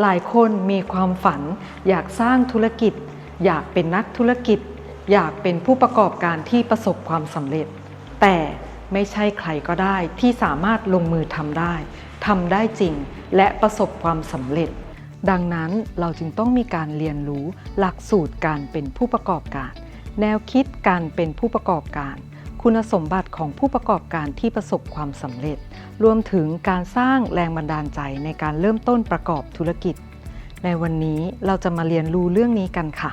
หลายคนมีความฝัน อยากสร้างธุรกิจ อยากเป็นนักธุรกิจ อยากเป็นผู้ประกอบการที่ประสบความสำเร็จ แต่ไม่ใช่ใครก็ได้ที่สามารถลงมือทำได้ทำได้จริงและประสบความสำเร็จ ดังนั้นเราจึงต้องมีการเรียนรู้หลักสูตรการเป็นผู้ประกอบการ แนวคิดการเป็นผู้ประกอบการ คุณสมบัติของผู้ประกอบการที่ประสบความสำเร็จ รวมถึงการสร้างแรงบันดาลใจในการเริ่มต้นประกอบธุรกิจ ในวันนี้เราจะมาเรียนรู้เรื่องนี้กันค่ะ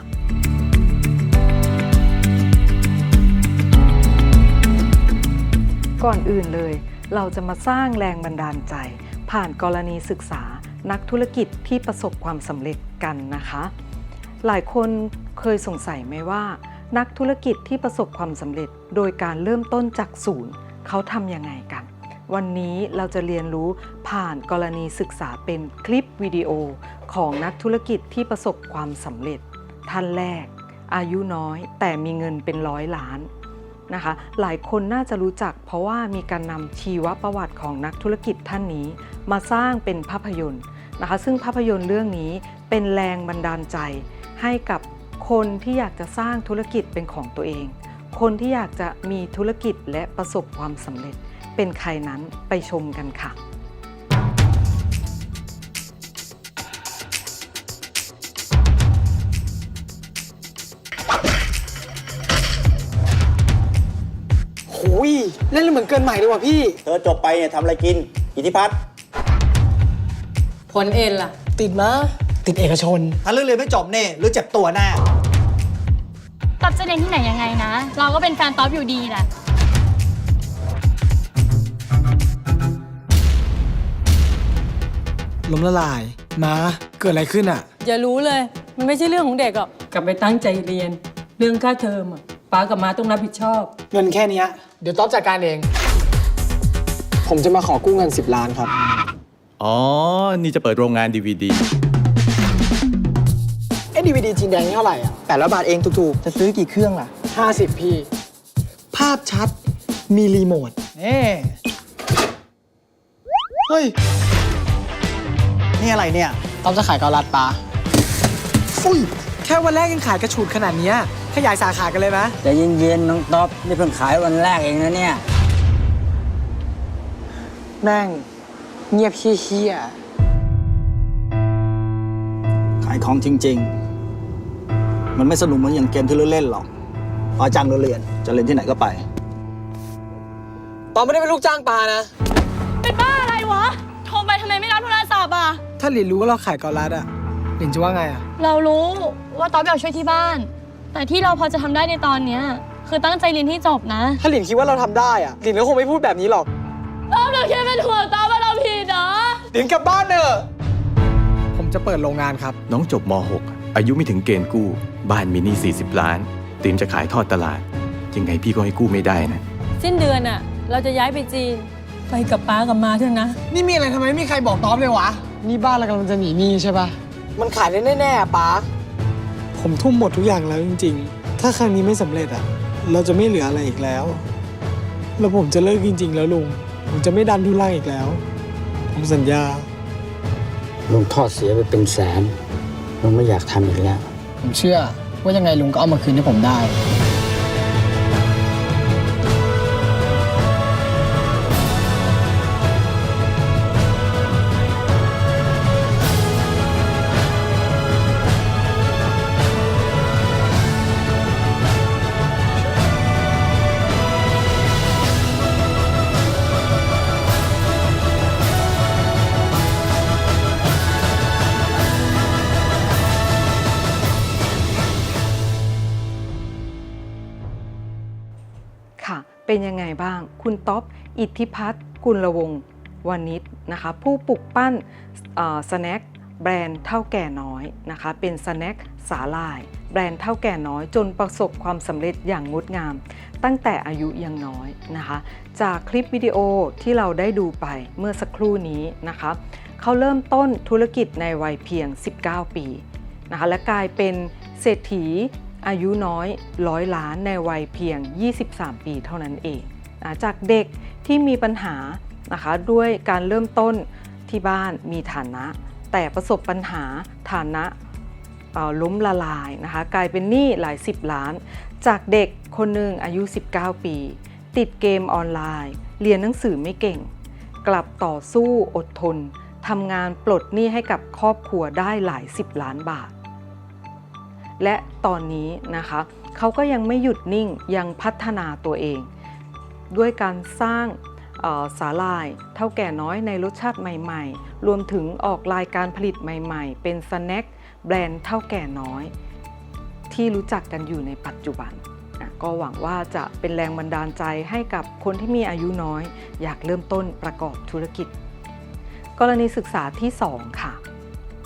ก่อนอื่นเลย เราจะมาสร้างแรงบันดาลใจ ผ่านกรณีศึกษานักธุรกิจที่ประสบความสำเร็จกันนะคะ หลายคนเคยสงสัยไหมว่า นักธุรกิจที่ประสบความสำเร็จโดยการเริ่มต้นจากศูนย์ เขาทำยังไงกัน วันนี้เราจะเรียนรู้ผ่านกรณีศึกษาเป็นคลิปวิดีโอของนักธุรกิจที่ประสบความสำเร็จ ท่านแรก อายุน้อยแต่มีเงินเป็นร้อยล้านนะคะหลายคนน่าจะรู้จักเพราะว่ามีการนำชีวประวัติของนักธุรกิจท่านนี้ มาสร้างเป็นภาพยนตร์นะคะซึ่งภาพยนตร์เรื่องนี้เป็นแรงบันดาลใจให้กับ คนที่อยากจะสร้างธุรกิจเป็นของตัวเอง คนที่อยากจะมีธุรกิจและประสบความสำเร็จ เป็นใครนั้นไปชมกันค่ะโอ้ยเล่นแล้วเหมือนเกินใหม่เลยว่ะพี่ เธอจบไปเนี่ยทำอะไรกิน อิทธิพัฒน์ผลเอ็นล่ะ ติดมาติดเอกชน ถ้าเรื่องเรียนไม่จบเนี่ยหรือเจ็บตัวแน่ ต๊อบจะเรียนที่ไหนยังไงนะ เราก็เป็นแฟนต๊อบอยู่ดีแหละ ล้มละลาย มาเกิดอะไรขึ้นอะ อย่ารู้เลย มันไม่ใช่เรื่องของเด็กหรอกกลับไปตั้งใจเรียน เรื่องค่าเทอมอะป้ากับมาต้องรับผิดชอบ เงินแค่เนี้ยเดี๋ยวต๊อบจัดการเอง ผมจะมาขอกู้เงิน 10 ล้านครับ อ๋อ นี่จะเปิดโรงงาน DVD ไอ้ ดีวีดีจีนแดงนี่เท่าไหร่อะแต่ละบาทเองถูกๆ จะซื้อกี่เครื่องล่ะ50พี่ ภาพชัด มีรีโมทเน่เฮ้ย นี่อะไรเนี่ยต๊อบจะขายเกาลัดปลาอุ้ย แค่วันแรกยังขายกระฉูดขนาดเนี้ยขยายสาขากันเลยไหมใจเย็นๆน้องต๊อบนี่เพิ่งขายวันแรกเองนะเนี่ย แม่ง เงียบเฮี้ยขายของจริง ๆ มันไม่สนุกเหมือนอย่างเกมที่เราเล่นหรอกพอจ้างเราเรียนจะเรียนที่ไหนก็ไปๆต๊อบไม่ได้เป็นลูกจ้างปลานะ เป็นบ้าอะไรวะ โทรไปทำไมไม่รับโทรศัพท์อะ ถ้าหลินรู้ว่าเราขายเกาลัดอะหลินจะว่าไงอะเรารู้ว่าต๊อบอยากช่วยที่บ้าน แต่ที่เราพอจะทำได้ในตอนเนี้ยคือตั้งใจเรียนที่จบนะถ้าหลินคิดว่าเราทำได้อะหลินก็คงไม่พูดแบบนี้หรอกต๊อบเราแค่เป็นห่วงต๊อบว่าเราผิดเหรอหลินกลับบ้านเนอะผมจะเปิดโรงงานครับ น้องจบม .6 อายุไม่ถึงเกณฑ์กู้ บ้านมีหนี้40 ล้านเตรียมจะขายทอดตลาด ยังไงพี่ก็ให้กู้ไม่ได้นะ สิ้นเดือนอะเราจะย้ายไปจีน ไปกับป้ากับมาเถอะนะ นี่มีอะไรทำไมไม่มีใครบอกต๊อบเลยวะ นี่บ้านเรากำลังจะหนีหนี้ใช่ปะมันขายได้แน่ๆอะป๊าผมทุ่มหมดทุกอย่างแล้วจริง ๆ ถ้าครั้งนี้ไม่สำเร็จอะเราจะไม่เหลืออะไรอีกแล้ว แล้วผมจะเลิกจริง ๆ แล้วลุง ผมจะไม่ดันทุลังอีกแล้ว ผมสัญญา ลุงทอดเสียไปเป็นแสน ลุงไม่อยากทำอีกแล้ว ผมเชื่อว่ายังไงลุงก็เอามาคืนให้ผมได้ เป็นยังไงบ้าง คุณต๊อบอิทธิพัฒน์กุลวงศ์วานิชนะคะผู้ปลุกปั้นสแน็คแบรนด์เท่าแก่น้อยนะคะเป็นสแน็คสาลาย แบรนด์เท่าแก่น้อยจนประสบความสำเร็จอย่างงดงาม ตั้งแต่อายุยังน้อยนะคะ จากคลิปวิดีโอที่เราได้ดูไปเมื่อสักครู่นี้นะคะเขาเริ่มต้นธุรกิจในวัยเพียง 19 ปีนะคะและกลายเป็นเศรษฐี อายุน้อยร้อยล้านในวัยเพียง 23 ปีเท่านั้นเองนะจากเด็กที่มีปัญหานะคะด้วยการเริ่มต้นที่บ้านมีฐานะ แต่ประสบปัญหาฐานะล้มละลายนะคะกลายเป็นหนี้หลายสิบล้าน จากเด็กคนหนึ่งอายุ 19 ปี ติดเกมออนไลน์ เรียนหนังสือไม่เก่ง กลับต่อสู้อดทนทำงานปลดหนี้ให้กับครอบครัวได้หลายสิบล้านบาท และตอนนี้นะคะเขาก็ยังไม่หยุดนิ่งยังพัฒนาตัวเอง ด้วยการสร้างสาลายเท่าแก่น้อยในรสชาติใหม่ๆ รวมถึงออกรายการผลิตใหม่ๆ เป็นสแน็คแบรนด์เท่าแก่น้อย ที่รู้จักกันอยู่ในปัจจุบันอะก็หวังว่าจะเป็นแรงบันดาลใจให้กับคนที่มีอายุน้อย อยากเริ่มต้นประกอบธุรกิจ กรณีศึกษาที่ 2 ค่ะ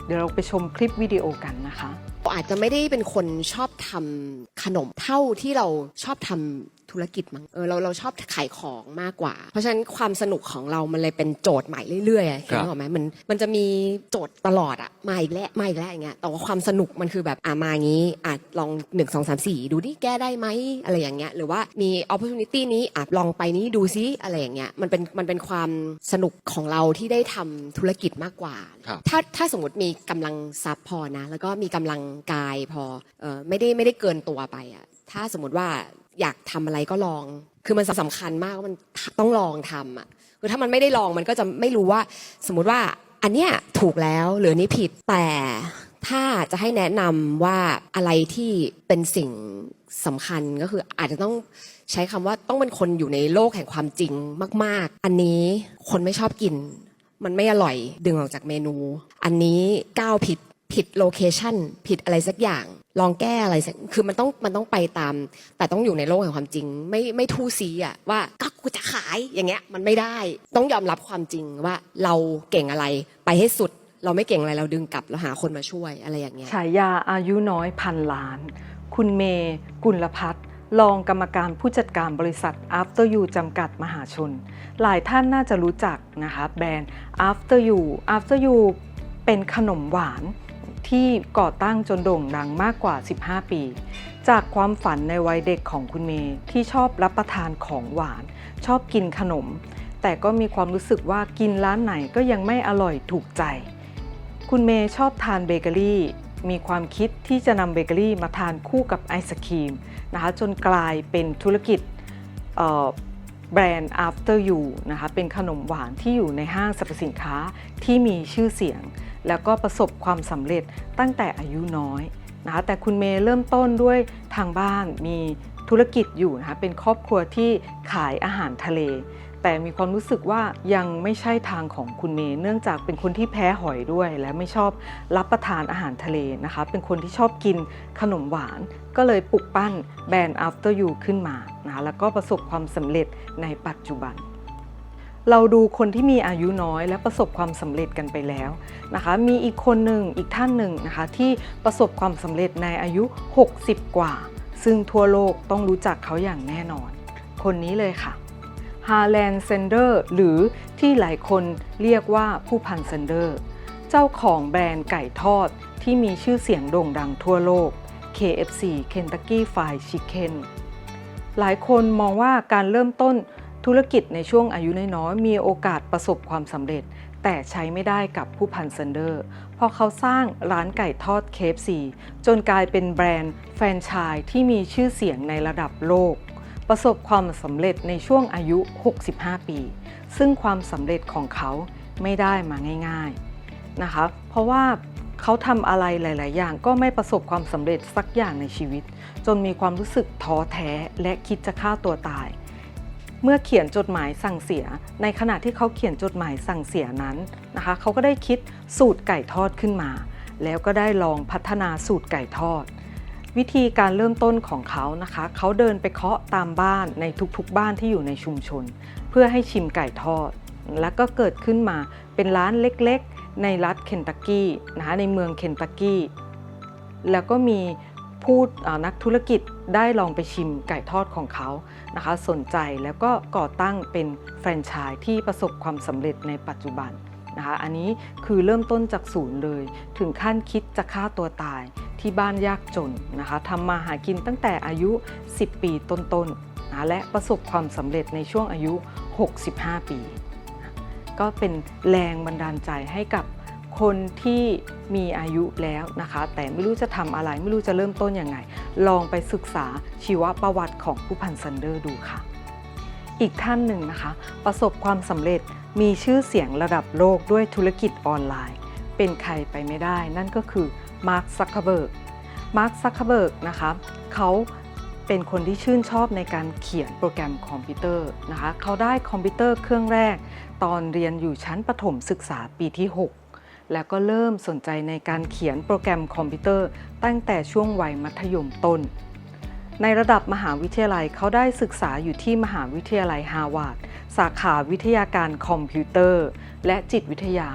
เดี๋ยวเราไปชมคลิปวิดีโอกันนะคะ อาจจะไม่ได้เป็นคนชอบทำขนมเท่าที่เราชอบทำ ธุรกิจมั้งเออเราเราชอบขายของมากกว่า เพราะฉะนั้นความสนุกของเรามันเลยเป็นโจทย์ใหม่เรื่อยๆอะเห็นไหมมันมันจะมีโจทย์ตลอดอะมาอีกแล้วมาอีกแล้วอย่างเงี้ยแต่ว่าความสนุกมันคือแบบอะมางี้อะลองหนึ่งสองสามสี่ดูดิแก้ได้ไหมอะไรอย่างเงี้ยหรือว่ามี opportunity นี้อะลองไปนี้ดูซิอะไรอย่างเงี้ยมันเป็นมันเป็นความสนุกของเราที่ได้ทำธุรกิจมากกว่า ครับ ถ้าถ้าสมมติมีกำลังทรัพย์พอนะ แล้วก็มีกำลังกายพอเออไม่ได้ไม่ได้เกินตัวไปอะถ้าสมมติว่า อยากทำอะไรก็ลอง คือมันสำคัญมากว่ามันต้องลองทำอะคือถ้ามันไม่ได้ลองมันก็จะไม่รู้ว่า สมมติว่าอันเนี้ยถูกแล้วหรือนี้ผิดแต่ถ้าจะให้แนะนำว่าอะไรที่เป็นสิ่งสำคัญก็คืออาจจะต้องใช้คำว่าต้องเป็นคนอยู่ในโลกแห่งความจริงมาก ๆ อันนี้คนไม่ชอบกิน มันไม่อร่อยดึงออกจากเมนู อันนี้ก้าวผิดผิดโลเคชันผิดอะไรสักอย่าง ลองแก้อะไรสักคือมันต้องมันต้องไปตาม แต่ต้องอยู่ในโลกแห่งความจริง ไม่ไม่ทู่ซีอะว่าก็กูจะขายอย่างเงี้ยมันไม่ได้ ต้องยอมรับความจริงว่าเราเก่งอะไรไปให้สุด เราไม่เก่งอะไรเราดึงกลับเราหาคนมาช่วยอะไรอย่างเงี้ยฉายาอายุน้อยพันล้าน คุณเมย์กุลพัฒน์รองกรรมการผู้จัดการบริษัท After You จำกัดมหาชน หลายท่านน่าจะรู้จักนะคะแบรนด์ After You After You เป็นขนมหวาน ที่ก่อตั้งจนโด่งดังมากกว่า 15 ปี จากความฝันในวัยเด็กของคุณเมย์ที่ชอบรับประทานของหวาน ชอบกินขนม แต่ก็มีความรู้สึกว่ากินร้านไหนก็ยังไม่อร่อยถูกใจ คุณเมย์ชอบทานเบเกอรี่ มีความคิดที่จะนำเบเกอรี่มาทานคู่กับไอศครีมนะคะจนกลายเป็นธุรกิจ แบรนด์ After You นะคะเป็นขนมหวานที่อยู่ในห้างสรรพสินค้าที่มีชื่อเสียง แล้วก็ประสบความสำเร็จตั้งแต่อายุน้อยนะคะแต่คุณเมย์เริ่มต้นด้วยทางบ้านมีธุรกิจอยู่นะคะเป็นครอบครัวที่ขายอาหารทะเล แต่มีความรู้สึกว่ายังไม่ใช่ทางของคุณเมย์เนื่องจากเป็นคนที่แพ้หอยด้วย และไม่ชอบรับประทานอาหารทะเลนะคะ เป็นคนที่ชอบกินขนมหวาน ก็เลยปลุกปั้นแบรนด์ After You ขึ้นมานะะแล้วก็ประสบความสำเร็จในปัจจุบัน เราดูคนที่มีอายุน้อยและประสบความสำเร็จกันไปแล้วนะคะ มีอีกคนหนึ่งอีกท่านหนึ่งนะคะ ที่ประสบความสำเร็จในอายุ 60 กว่า ซึ่งทั่วโลกต้องรู้จักเขาอย่างแน่นอน คนนี้เลยค่ะ ฮาแลนด์เซนเดอร์หรือที่หลายคนเรียกว่าผู้พันเซนเดอร์ เจ้าของแบรนด์ไก่ทอดที่มีชื่อเสียงโด่งดังทั่วโลก KFC Kentucky Fried Chicken หลายคนมองว่าการเริ่มต้นธุรกิจในช่วงอายุน้อยๆมีโอกาสประสบความสำเร็จ แต่ใช้ไม่ได้กับผู้พันเซนเดอร์เพราะเขาสร้างร้านไก่ทอด KFC จนกลายเป็นแบรนด์แฟรนไชส์ที่มีชื่อเสียงในระดับโลก ประสบความสำเร็จในช่วงอายุ 65 ปี ซึ่งความสำเร็จของเขาไม่ได้มาง่าย ๆนะคะ เพราะว่าเขาทำอะไรหลาย ๆ อย่างก็ไม่ประสบความสำเร็จสักอย่างในชีวิต จนมีความรู้สึกท้อแท้และคิดจะฆ่าตัวตาย เมื่อเขียนจดหมายสั่งเสีย ในขณะที่เขาเขียนจดหมายสั่งเสียนั้นนะคะเขาก็ได้คิดสูตรไก่ทอดขึ้นมา แล้วก็ได้ลองพัฒนาสูตรไก่ทอด วิธีการเริ่มต้นของเขานะคะ เขาเดินไปเคาะตามบ้านในทุกๆบ้านที่อยู่ในชุมชน เพื่อให้ชิมไก่ทอด แล้วก็เกิดขึ้นมาเป็นร้านเล็กๆ ในรัฐเคนตักกี้นะคะในเมืองเคนตักกี้ แล้วก็มีผู้นักธุรกิจได้ลองไปชิมไก่ทอดของเขานะคะ สนใจแล้วก็ก่อตั้งเป็นแฟรนไชส์ที่ประสบความสำเร็จในปัจจุบันนะคะ อันนี้คือเริ่มต้นจากศูนย์เลย ถึงขั้นคิดจะฆ่าตัวตาย ที่บ้านยากจนนะคะทำมาหากินตั้งแต่อายุ 10 ปีต้นๆนะและประสบความสำเร็จในช่วงอายุ 65 ปี ก็เป็นแรงบันดาลใจให้กับคนที่มีอายุแล้วนะคะ แต่ไม่รู้จะทำอะไรไม่รู้จะเริ่มต้นยังไง ลองไปศึกษาชีวประวัติของผู้พันซันเดอร์ดูค่ะ อีกท่านหนึ่งนะคะ ประสบความสำเร็จมีชื่อเสียงระดับโลกด้วยธุรกิจออนไลน์ เป็นใครไปไม่ได้ นั่นก็คือ มาร์คซักเคเบิร์กมาร์คซักเคเบิร์กนะคะเขาเป็นคนที่ชื่นชอบในการเขียนโปรแกรมคอมพิวเตอร์นะคะเขาได้คอมพิวเตอร์เครื่องแรก ตอนเรียนอยู่ชั้นประถมศึกษาปีที่ 6 แล้วก็เริ่มสนใจในการเขียนโปรแกรมคอมพิวเตอร์ ตั้งแต่ช่วงวัยมัธยมต้น ในระดับมหาวิทยาลัยเขาได้ศึกษาอยู่ที่มหาวิทยาลัยฮาร์วาร์ดสาขาวิทยาการคอมพิวเตอร์ และจิตวิทยา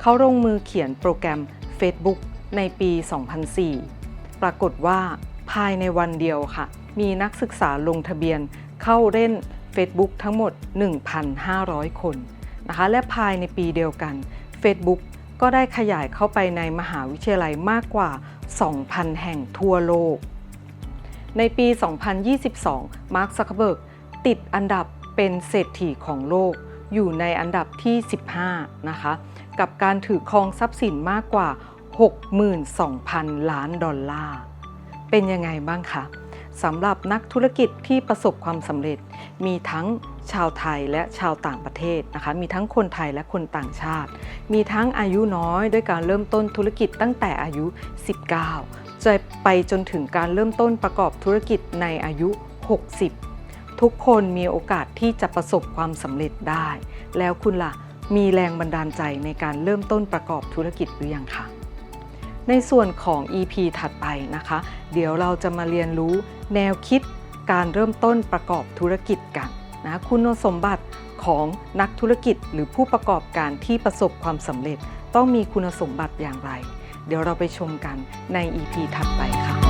เขาลงมือเขียนโปรแกรม Facebook ในปี 2004 ปรากฏว่าภายในวันเดียวค่ะ มีนักศึกษาลงทะเบียนเข้าเล่น Facebook ทั้งหมด 1,500 คนนะคะและภายในปีเดียวกัน Facebook ก็ได้ขยายเข้าไปในมหาวิทยาลัยมากกว่า 2,000 แห่งทั่วโลก ในปี 2022 มาร์คซักเคเบิร์กติดอันดับเป็นเศรษฐีของโลก อยู่ในอันดับที่ 15 นะคะ กับการถือครองทรัพย์สินมากกว่า 62,000 ล้านดอลลาร์ เป็นยังไงบ้างคะสำหรับนักธุรกิจที่ประสบความสำเร็จ มีทั้งชาวไทยและชาวต่างประเทศนะคะ มีทั้งคนไทยและคนต่างชาติ มีทั้งอายุน้อยด้วยการเริ่มต้นธุรกิจตั้งแต่อายุ 19 จะไปจนถึงการเริ่มต้นประกอบธุรกิจในอายุ 60 ทุกคนมีโอกาสที่จะประสบความสำเร็จได้ แล้วคุณล่ะมีแรงบันดาลใจในการเริ่มต้นประกอบธุรกิจหรือยังคะ ในส่วนของ EP ถัดไปนะคะ เดี๋ยวเราจะมาเรียนรู้แนวคิดการเริ่มต้นประกอบธุรกิจกันนะคุณสมบัติของนักธุรกิจหรือผู้ประกอบการที่ประสบความสำเร็จ ต้องมีคุณสมบัติอย่างไร เดี๋ยวเราไปชมกันใน EP ถัดไปค่ะ